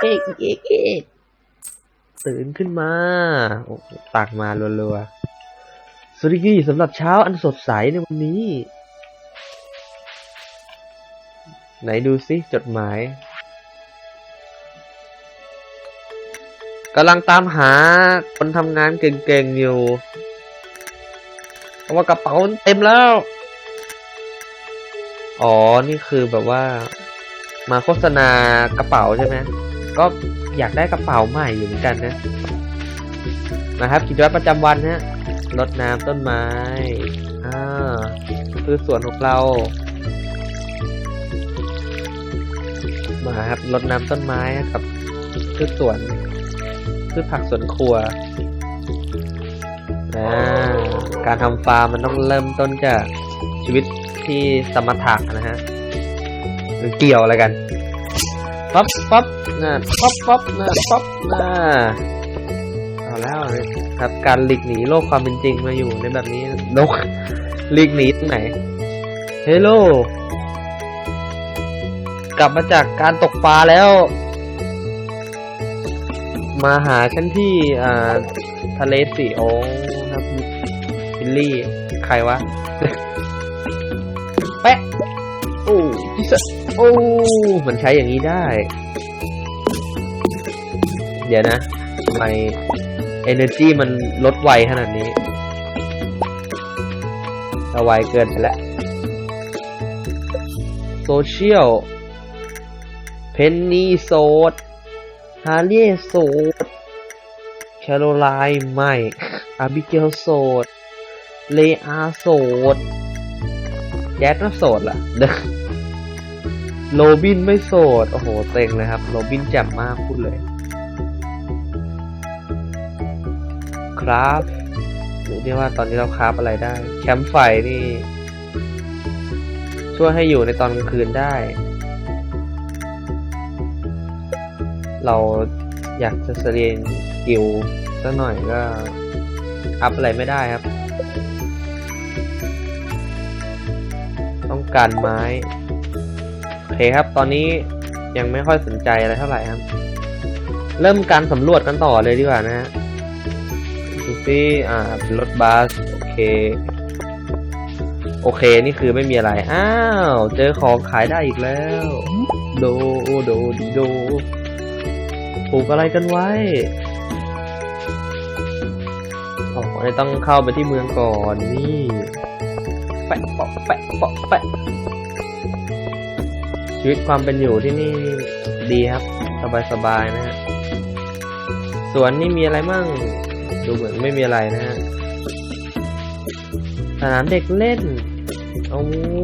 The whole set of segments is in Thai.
เอกเอกเอกตื่นขึ้นมาตักมารัวๆสวัสดีสำหรับเช้าอันสดใสในวันนี้ ไหนดูสิจดหมายกำลังตามหาคนทำงานเก่งๆอยู่เพราะว่ากระเป๋าเต็มแล้ว อ๋อ นี่คือแบบว่า มาโฆษณากระเป๋าใช่ไหม ก็อยากได้กระเป๋าใหม่อยู่เหมือนกันนะนะครับกิจวัตรประจำวันฮะรดน้ำต้นไม้อ่าคือสวนของเรามาครับรดน้ำต้นไม้กับพืชสวนพืชผักสวนครัวอ่าการทำฟาร์มมันต้องเริ่มต้นจากชีวิตที่สมถะนะฮะมันเกี่ยวอะไรกันป๊อปป๊ อปน่ะป๊อปป๊อปน่ะป๊อปน่ะเอาแล้วครับ การหลีกหนีโลกความเป็นจริงมาอยู่ในแบบนี้โลกหลีกหนีตรงไหนเฮลโลกลับมาจากการตกปลาแล้ว มาหาฉันที่อ่าทะเลสีโอครับบิลลี่ ใครวะ แปะ โอ้จิสโอ้ มันใช้อย่างนี้ได้ เดี๋ยวนะทำไม energy มันลดไวขนาดนี้เอาไวเกินไปแล้วโซเชียลเพนนีโสดฮาร์เลียโสดแคโรไลน์ไม่อาบิเกลโสดเลอาโสดแจ๊ดน่าโสดเหรอเด้อโรบินไม่โสด โอ้โห เต็งเลยครับ โรบินแจ่มมากพูดเลย ครับหรือเรียกว่าตอนนี้เราคราฟอะไรได้ แคมป์ไฟนี่ ช่วยให้อยู่ในตอนกลางคืนได้ เราอยากจะเรียนสกิลสักหน่อยก็อัพอะไรไม่ได้ครับ ต้องการไม้โอเคครับ ตอนนี้ยังไม่ค่อยสนใจอะไรเท่าไหร่ครับ เริ่มการสำรวจกันต่อเลยดีกว่านะฮะ ดูสิอ่าเป็นรถบัสโอเค โอเคนี่คือไม่มีอะไร อ้าว เจอของขายได้อีกแล้ว โดโดดีโดปลูกอะไรกันไว้อ๋อต้องเข้าไปที่เมืองก่อนนี่แปะเปะแปะเปะแปะชีวิตความเป็นอยู่ที่นี่ดีครับ สบายๆนะฮะสวนนี่มีอะไรมั่ง ดูเหมือนไม่มีอะไรนะฮะสนามเด็กเล่น เอา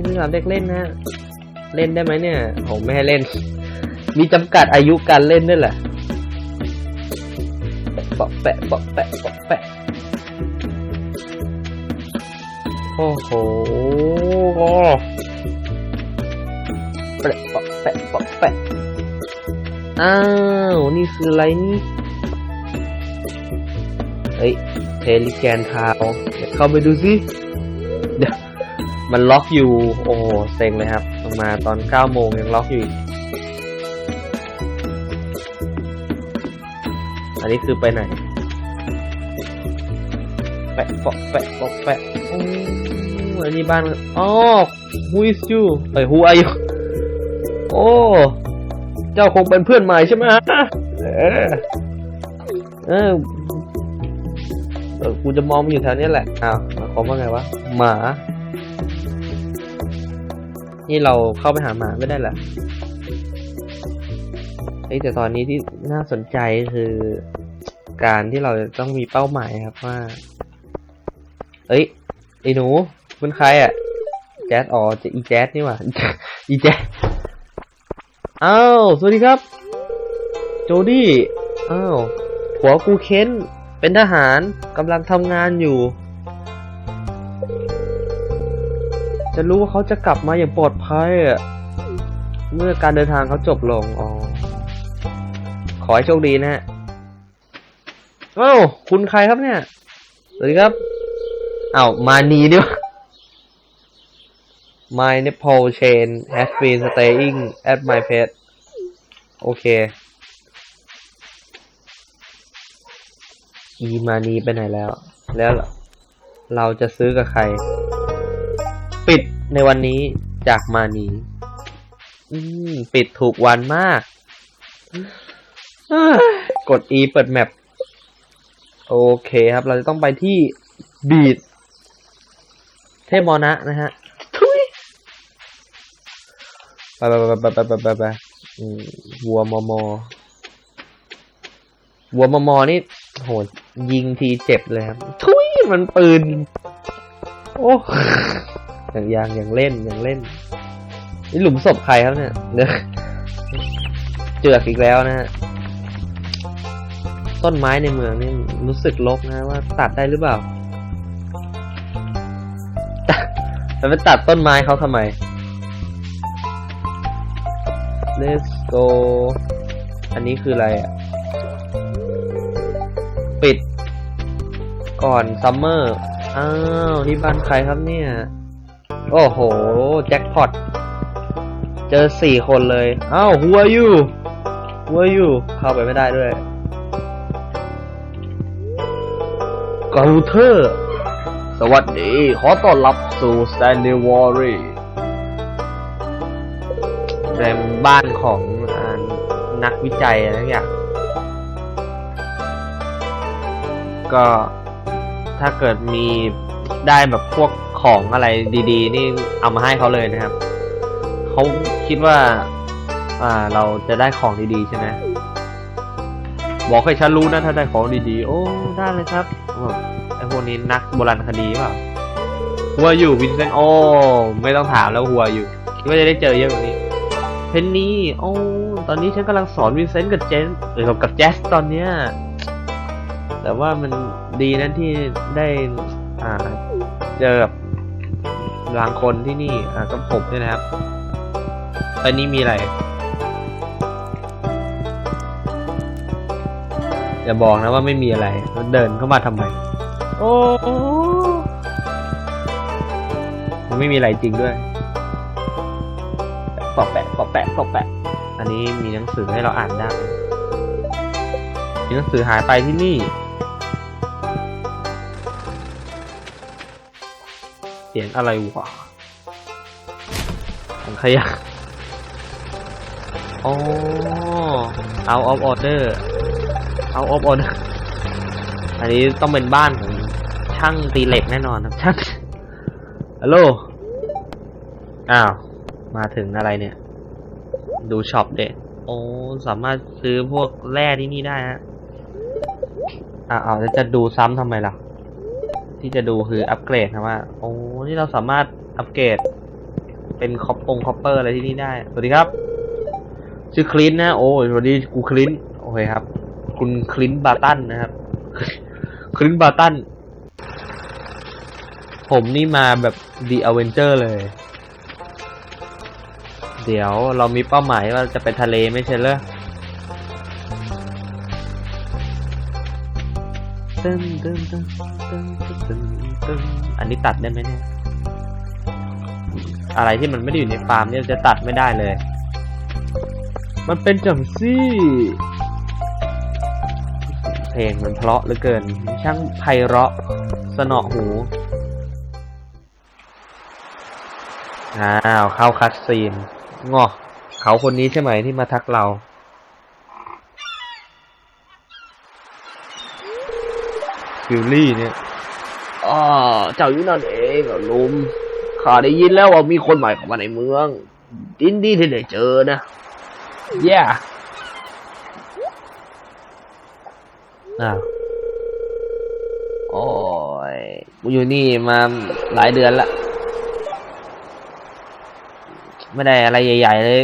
สนามเด็กเล่นนะฮะ เล่นได้ไหมเนี่ย ผมไม่ให้เล่น มีจำกัดอายุการเล่นด้วยแหละแปะแปะแปะแปะแปะแปะ โอ้โหแปะแปะแปะแปะแปะ อ้าว นี่คืออะไรนี่ เฮ้ยเทลิแกนทาวเดี๋ยวเข้าไปดูสิเดี๋ยวมันล็อกอยู่ โอ้โหเซ็งเลยครับมาตอนเก้าโมงยังล็อกอยู่ อันนี้คือไปไหน แปะปะแปะปะแปะโอ้อันนี้บ้านอ๋อ who is you เอ้ย who are you โอ้ เจ้าคงเป็นเพื่อนใหม่ใช่ไหมฮะเออ เออกูจะมองมันอยู่แถวนี้แหละอ้าวหมายความว่าไงวะหมา นี่เราเข้าไปหาหมาไม่ได้เหรอเฮ้ยแต่ตอนนี้ที่น่าสนใจคือการที่เราต้องมีเป้าหมายครับว่า เอ้ยไอ้หนูเป็นใครอะ แจ๊ดอ๋อจะอีแจ๊ดนี่หว่าอีแจ๊ดอ้าวสวัสดีครับ โจดี้อ้าวผัวกูเค้น เป็นทหารกำลังทำงานอยู่ จะรู้ว่าเขาจะกลับมาอย่างปลอดภัยอะเมื่อการเดินทางเขาจบลง อ๋อ ขอให้โชคดีนะฮะอ้าคุณใครครับเนี่ย สวัสดีครับอ้าวมานีนี่วะ My nipple chain has been staying at my pet โอเค อีมานีไปไหนแล้ว แล้วเราจะซื้อกับใคร ปิดในวันนี้จากมานี อืม ปิดถูกวันมาก กด E เปิดแมปโอเคครับ เราจะต้องไปที่บีดเทพมอนะนะฮะไปไปไปไปไปไปไปวัวมอมอวัวมอมอนี่ โหยิงทีเจ็บเลยครับ ทุยมันปืน โอ้อย่างอย่างอย่างเล่นอย่างเล่น นี่หลุมศพใครครับเนี่ยเดี๋ยเจือกอีกแล้วนะฮะ ต้นไม้ในเมืองนี่รู้สึกลกนะว่าตัดได้หรือเปล่าแต่ไปตัดต้นไม้เขาทำไม let's go อันนี้คืออะไรอะ ปิด ก่อนซัมเมอร์ อ้าว นี่บ้านใครครับเนี่ย โอ้โห แจ็คพอต เจอสี่คนเลย อ้าว who are you who are you เข้าไปไม่ได้ด้วยกาเทอร์ สวัสดี ขอต้อนรับสู่ Stanley w a r r y เป็นบ้านของอนักวิจัยอะไรอย่าง ก็ถ้าเกิดมีได้แบบพวกของอะไรดี ๆ นี่เอามาให้เขาเลยนะครับเขาคิดว่า อ่า เราจะได้ของดีๆใช่ไหมบอกให้ฉันรู้นะถ้าได้ของดีๆ โอ้ได้เลยครับไอพวกนี้นักโบราณคดีเปล่าหัวอยู่วินเซนต์โอ้ไม่ต้องถามแล้วหัวอยู่คิดว่าจะได้เจอเยอะกว่านี้เพนนี่โอ้ตอนนี้ฉันกำลังสอนวินเซนต์กับเจนหรือกับแจสตอนเนี้ย แต่ว่ามันดีนะที่ได้อ่าเจอกับบางคนที่นี่อ่ากับผมเนี่ยนะครับตอนนี้มีอะไรอย่าบอกนะว่าไม่มีอะไรแล้วเดินเข้ามาทำไม โอ้มันไม่มีอะไรจริงด้วยปอกแปะปอกแปะปอกแปะ อันนี้มีหนังสือให้เราอ่านได้ มีหนังสือหายไปที่นี่ เสียงอะไรวะถังขยะอ๋อ out of order out of order อันนี้ต้องเป็นบ้านของช่างตีเหล็กแน่นอนครับช่างฮัลโหลอ้าว มาถึงอะไรเนี่ย ดูช็อปเด็ดโอ้สามารถซื้อพวกแร่ที่นี่ได้ฮะอ้าวอ้าวแล้วจะดูซ้ำทำไมล่ะ ที่จะดูคืออัปเกรดนะว่า โอ้นี่เราสามารถอัปเกรด เป็นคอปปงคอปเปอร์อะไรที่นี่ได้ สวัสดีครับ ชื่อคลินนะ โอ้ยสวัสดีกูคลินโอเคครับ คุณคลินบาตันนะครับ คลินบาตัน ผมนี่มาแบบ The Avenger เลย เดี๋ยวเรามีเป้าหมายว่าจะไปทะเลไม่ใช่เหรอ ตึ้งตึ้งตึ้งตึ้งตึ้งตึ้งอันนี้ตัดได้ไหมเนี่ย อะไรที่มันไม่ได้อยู่ในฟาร์มเนี่ยจะตัดไม่ได้เลย มันเป็นจังซี่ เพลงมันเพราะเหลือเกิน ช่างไพเราะ สนอหู อ้าว เข้าคัดซีนงอเขาคนนี้ใช่ไหมที่มาทักเรา ฟิลลี่เนี่ยอ๋อเจ้าอยู่นั่นเองเหรอลุมข้าได้ยินแล้วว่ามีคนใหม่เข้ามาในเมืองยินดีที่ได้เจอนะแย่อ้าวโอ้ยกูอยู่นี่มาหลายเดือนละ ไม่ได้อะไรใหญ่ๆเลย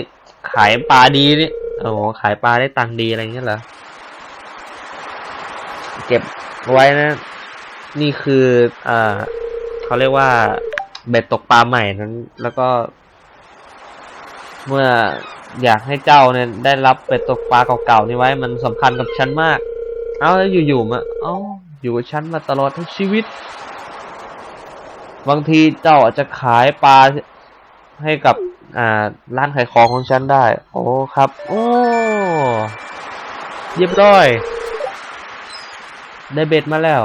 ขายปลาดีนี่โอ้โหขายปลาได้ตังค์ดีอะไรเงี้ยเหรอ เก็บ ไว้นะ นี่คืออ่าเขาเรียกว่าเบ็ดตกปลาใหม่นั้น แล้วก็ เมื่ออยากให้เจ้าเนี่ยได้รับเบ็ดตกปลาเก่าๆนี่ไว้ มันสำคัญกับฉันมาก เอ้าแล้วอยู่ๆมาเอ้าอยู่กับฉันมาตลอดทั้งชีวิต บางทีเจ้าอาจจะขายปลาให้กับอ่าร้านขายของของฉันได้ โอ้ครับ โอ้เรียบร้อย ได้เบ็ดมาแล้ว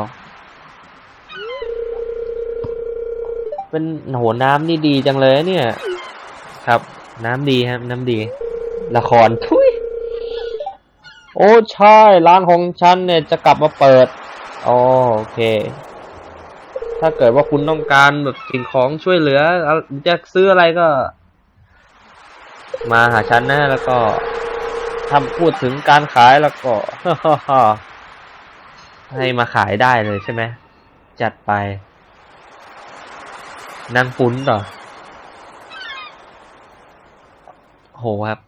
เป็นโหน้ำนี่ดีจังเลยเนี่ย ครับ น้ำดีครับ น้ำดี ละครทุยโอ้ใช่ ร้านของฉันเนี่ยจะกลับมาเปิดอ๋อโอเค ถ้าเกิดว่าคุณต้องการแบบสิ่งของช่วยเหลือจะซื้ออะไรก็ มาหาฉันนะแล้วก็ทำพูดถึงการขายแล้วก็ ให้มาขายได้เลยใช่ไหม จัดไปนางปุ้นเหรอโหครับ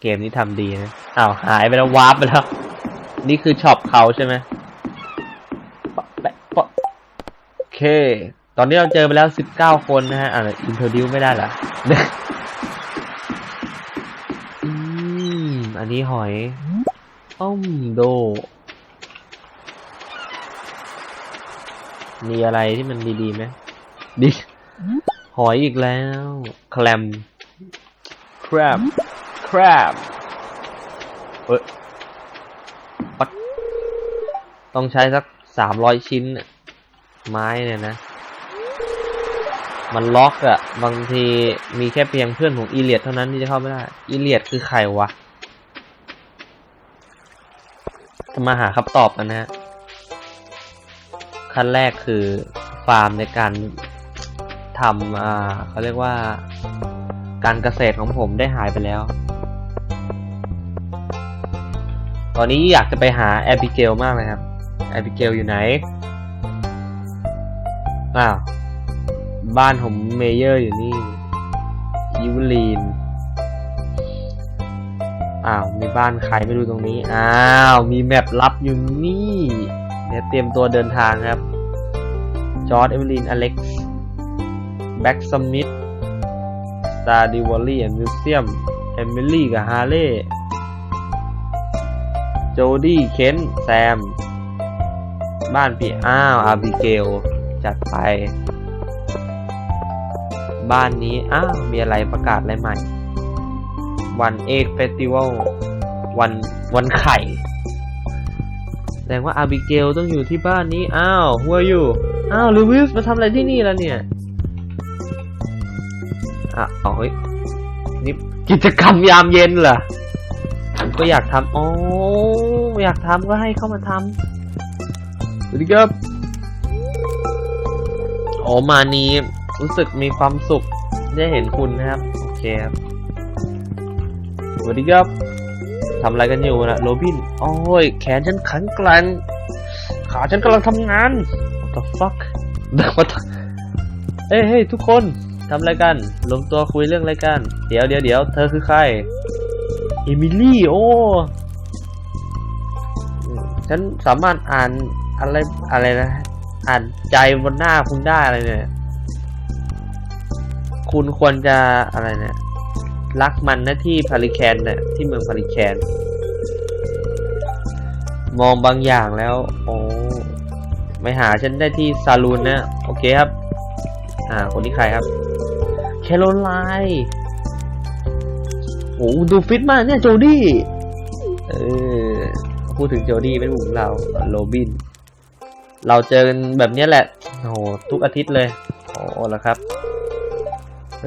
เกมนี้ทำดีนะ อ้าว หายไปแล้ววาร์ปไปแล้ว นี่คือช็อปเขาใช่ไหมโอเค ตอนนี้เราเจอไปแล้วสิบเก้าคนนะฮะอ่าอินโทอร์ดิวไม่ได้หรออืมอันนี้หอย ต้มโด มีอะไรที่มันดีๆไหมดิหอยอีกแล้ว แคลม crab crab เอ้ยปัดต้องใช้สักสามร้อยชิ้นน่ะไม้เนี่ยนะ มันล็อกอะบางทีมีแค่เพียงเพื่อนของอีเลียดเท่านั้นที่จะเข้าไม่ได้ อีเลียดคือใครวะ จะมาหาคำตอบกันนะฮะ ขั้นแรกคือฟาร์มในการทำอ่าเขาเรียกว่าการเกษตรของผมได้หายไปแล้ว ตอนนี้อยากจะไปหาแอบิเกลมากเลยครับ แอบิเกลอยู่ไหน อ้าว บ้านผมเมเยอร์อยู่นี่ยูลีน อ้าว มีบ้านใครไม่รู้ตรงนี้ อ้าว มีแมปลับอยู่นี่เดี๋ยวเตรียมตัวเดินทางครับ จอร์ดเอเวลินอเล็กซ์ แบ็กสมิธสตาร์ดิวอลลี่แอนด์มิวเซียมเอมิลี่กับฮาร์เล่โจดี้เคนแซม บ้านพี่อ้าวอาบิเกล จัดไป บ้านนี้ อ้าว มีอะไรประกาศอะไรใหม่ วันเอกเฟสติวัลวันวันไข่แสดงว่าอาบิเกลต้องอยู่ที่บ้านนี้ อ้าว who are you อ้าวลูวิสมาทำอะไรที่นี่แล้วเนี่ย อะเอาเฮ้ยนี่กิจกรรมยามเย็นเหรอผมก็อยากทำอ๋ออยากทำก็ให้เข้ามาทำสวัสดีครับโอ้มานี้รู้สึกมีความสุขได้เห็นคุณนะครับ โอเคครับ สวัสดีครับทำอะไรกันอยู่นะโรบิน โอ้ย แขนฉันขังแกร่งขาฉันกำลังทำงาน what the fuck what the เฮ้ยเฮ้ยทุกคนทำอะไรกันรวมตัวคุยเรื่องอะไรกัน เดี๋ยวเดี๋ยวเดี๋ยวเธอคือใคร เอมิลี่ โอ้ ฉันสามารถอ่านอะไรอะไรนะ อ่านใจบนหน้าคุณได้อะไรเนี่ย คุณควรจะอะไรเนี่ย รักมันนะที่พาริแคนเนี่ยที่เมืองพาริแคน มองบางอย่างแล้ว โอ้ไม่หาฉันได้ที่ซาลูนนะโอเคครับ อ่า คนนี้ใครครับแคโรไลน์โอ้ดูฟิตมากเนี่ยโจดี้เออพูดถึงโจดี้เป็นหมู่เราโรบิน เราเจอกันแบบนี้แหละโอ้ทุกอาทิตย์เลย โอ้แล้วครับ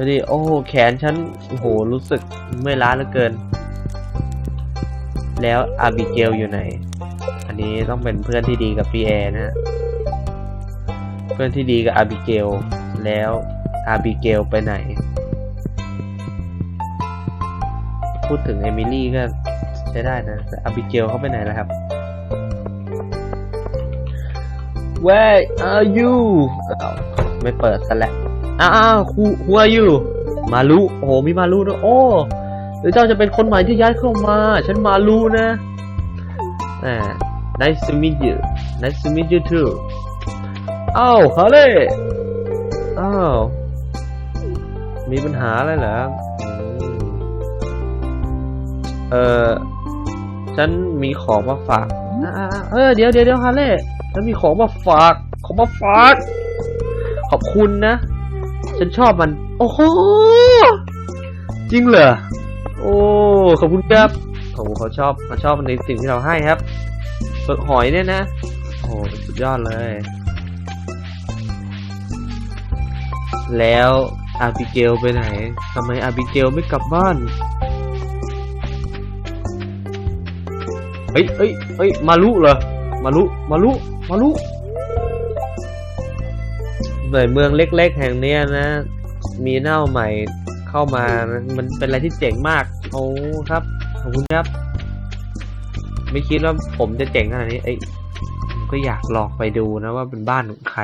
ดูดิโอ้แขนฉันโอ้โหรู้สึกเมื่อยล้าเหลือเกิน แล้วอาบิเกลอยู่ไหน อันนี้ต้องเป็นเพื่อนที่ดีกับพี่แอร์นะ เพื่อนที่ดีกับอาบิเกลแล้วอาบิเกลไปไหน พูดถึงเอมิลี่ก็ใช้ได้นะแต่อาบิเกลเขาไปไหนแล้วครับ Where are you ไม่เปิดซะแล้ว อ้าวคู Who are you มารุโอ้โหมีมารุด้วยโอ้หรือเจ้าจะเป็นคนใหม่ที่ย้ายเข้ามา ฉันมารุนะอ่า Nice to meet you Nice to meet you too อ้าวฮาเล่อ้าวมีปัญหาอะไรเหรอเออฉันมีของมาฝากเออเดี๋ยวเดี๋ยวเดี๋ยวฮาเล่ฉันมีของมาฝาก ของมาฝาก ขอบคุณนะ ฉันชอบมัน โอ้โห จริงเหรอ โอ้ ขอบคุณครับโอ้โหเขาชอบเขาชอบในสิ่งที่เราให้ครับเปลือกหอยเนี่ยนะโหสุดยอดเลย แล้วอาบิเกลไปไหนทำไมอาบิเกลไม่กลับบ้าน เฮ้ยเฮ้ยเฮ้ย มาลุเหรอ มาลุมาลุมาลุ หน่วยเมืองเล็ก ๆ แห่งเนี้ยนะ มีเน่าใหม่เข้ามามันเป็นอะไรที่เจ๋งมาก โอ้ครับ ขอบคุณครับ ไม่คิดว่าผมจะเจ๋งขนาดนี้ เอ้ยผมก็อยากลองไปดูนะว่าเป็นบ้านของใคร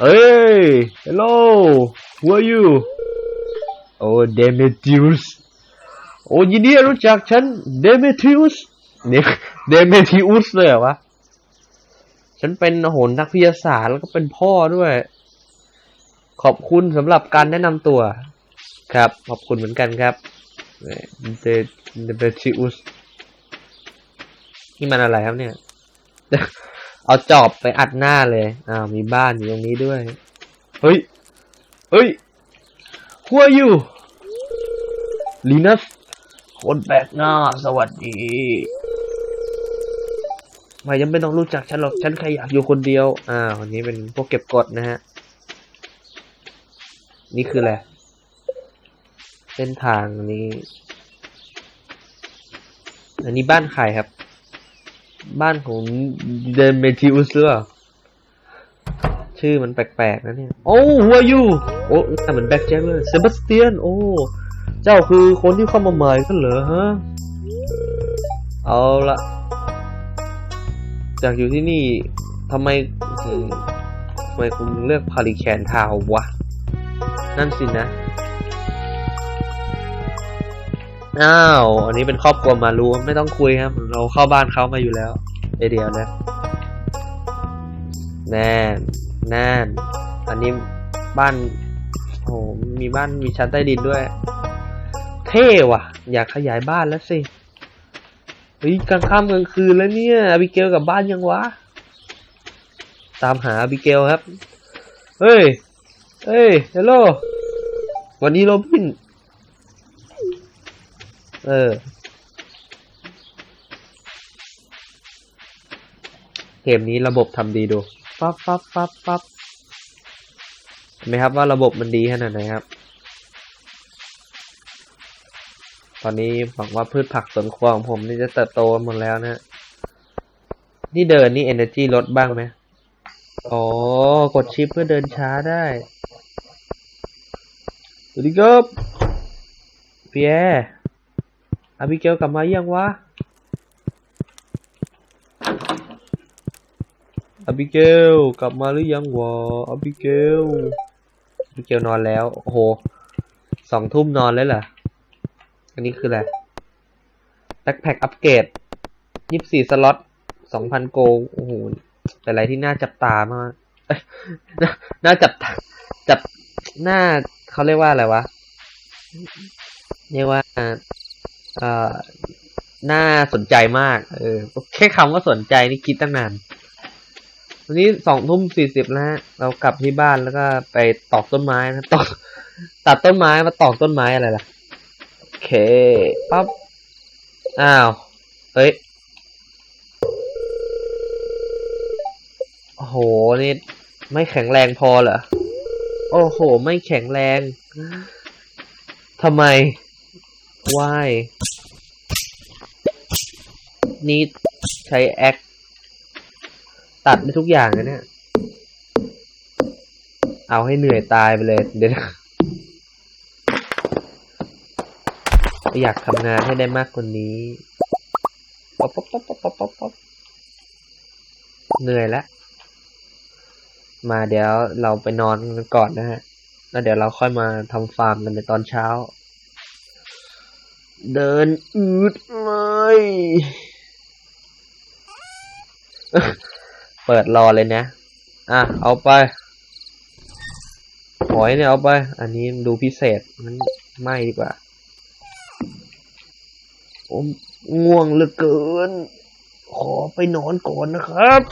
เฮ้ย hello who are you โอ้ Demetrius โอ้ยินดีรู้จักฉัน Demetrius เดเดเมทิอุสเลยเหรอวะ ฉันเป็นโหนนักวิทยาศาสตร์แล้วก็เป็นพ่อด้วย ขอบคุณสำหรับการแนะนำตัว ครับ ขอบคุณเหมือนกันครับเดเดเมทิอุสนี่มันอะไรครับเนี่ย เอาจอบไปอัดหน้าเลยอ้าวมีบ้านอยู่ตรงนี้ด้วย เฮ้ย เฮ้ย who are you ลีนัสคนแปลกหน้า สวัสดี ไม่ยังไม่ต้องรู้จักฉันหรอก ฉันแค่อยากอยู่คนเดียว อ่าวันนี้เป็นพวกเก็บกดนะฮะ นี่คืออะไร เส้นทางนี้ อันนี้บ้านใครครับ บ้านของเดนเมทิอุสหรือเปล่าชื่อมันแปลกๆนะเนี่ย โอ้ who are you โอ้เหมือนแบ็คแจ็คเลยเซบาสเตียน โอ้ เจ้าคือคนที่เข้ามาใหม่กันเหรอฮะ เอาละ จากอยู่ที่นี่ทำไมทำไมคุณเลือกพาริแคนทาววะ นั่นสินะ อ้าว อันนี้เป็นครอบครัวมารู้ไม่ต้องคุยครับ เราเข้าบ้านเขามาอยู่แล้วเอเดียวนะแน่นแน่นอันนี้บ้านโอ้โหมีบ้านมีชั้นใต้ดินด้วย เท่ว่ะ อยากขยายบ้านแล้วสิ เฮ้ยกลางค่ำกลางคืนแล้วเนี่ยอาบิเกลกลับบ้านยังวะ ตามหาอาบิเกลครับ เฮ้ย เฮ้ยเฮลโลวันนี้โรบิน เออเกมนี้ระบบทำดีดู ปั๊บปั๊บปั๊บปั๊บเห็นไหมครับว่าระบบมันดีขนาดไหนครับ ตอนนี้หวังว่าพืชผักสวนครัวของผมนี่จะเติบโตหมดแล้วนะนี่เดินนี่ energy ลดบ้างไหมอ๋อ กดชิปเพื่อเดินช้าได้ สวัสดีครับพี่แอร์อาบิเกลกลับมายังวะอาบิเกลกลับมาหรือยังวะอาบิเกลอาบิเกลนอนแล้ว โอ้โห สองทุ่มนอนเลยเหรอ อันนี้คืออะไรแบ็คแพคอัปเกรดยี่สี่สล็อตสองพันโกโอ้โหแต่อะไรที่น่าจับตามากน่าน่าจับตาจับหน้าเขาเรียกว่าอะไรวะ เรียกว่าเอ่อน่าสนใจมาก เออแค่คำว่าสนใจนี่คิดตั้งนานวันนี้สองทุ่มสี่สิบแล้วฮะเรากลับที่บ้านแล้วก็ไปตอกต้นไม้นะตอกตัดต้นไม้มาตอกต้นไม้อะไรล่ะ เคปั๊บ อ้าว เฮ้ย โอ้โห นี่ ไม่แข็งแรงพอเหรอ โอ้โห ไม่แข็งแรงทำไม why นี่ใช้แอคตัดได้ทุกอย่างนะเนี่ย เอาให้เหนื่อยตายไปเลย เดี๋ยวนะ อยากทำงานให้ได้มากกว่านี้ป๊อปป๊อปป๊อปป๊อปป๊อปป๊อปเหนื่อยแล้ว มาเดี๋ยวเราไปนอนกันก่อนนะฮะ แล้วเดี๋ยวเราค่อยมาทำฟาร์มกันในตอนเช้า เดินอืดเลยเปิดรอเลยนะ อะ เอาไปหอยเนี่ยเอาไป อันนี้ดูพิเศษมันไม่ดีกว่า ผมง่วงเหลือเกิน ขอไปนอนก่อนนะครับ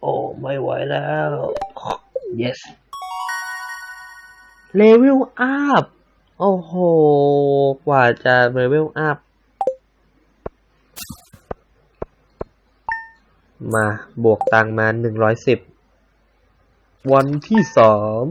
โอ้ ไม่ไหวแล้ว yes เลเวลอัพ โอ้โห กว่าจะเลเวลอัพ มา บวกตังมาหนึ่งร้อยสิบ วันที่สาม